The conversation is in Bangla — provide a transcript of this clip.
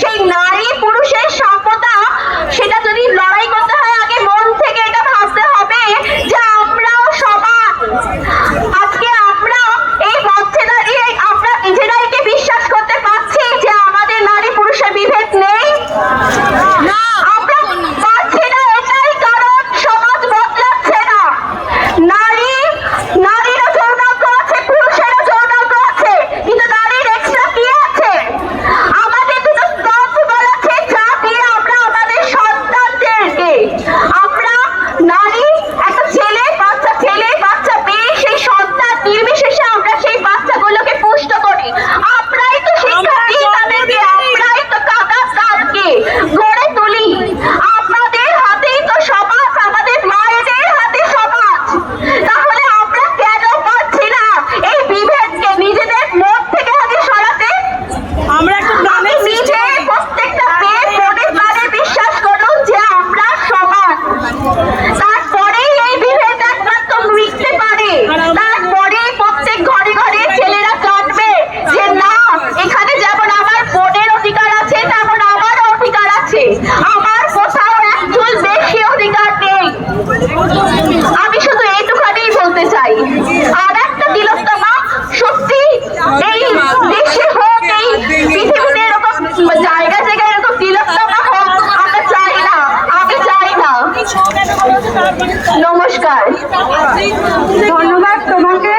সেই নারী নমস্কার। ধন্যবাদ তোমাকে।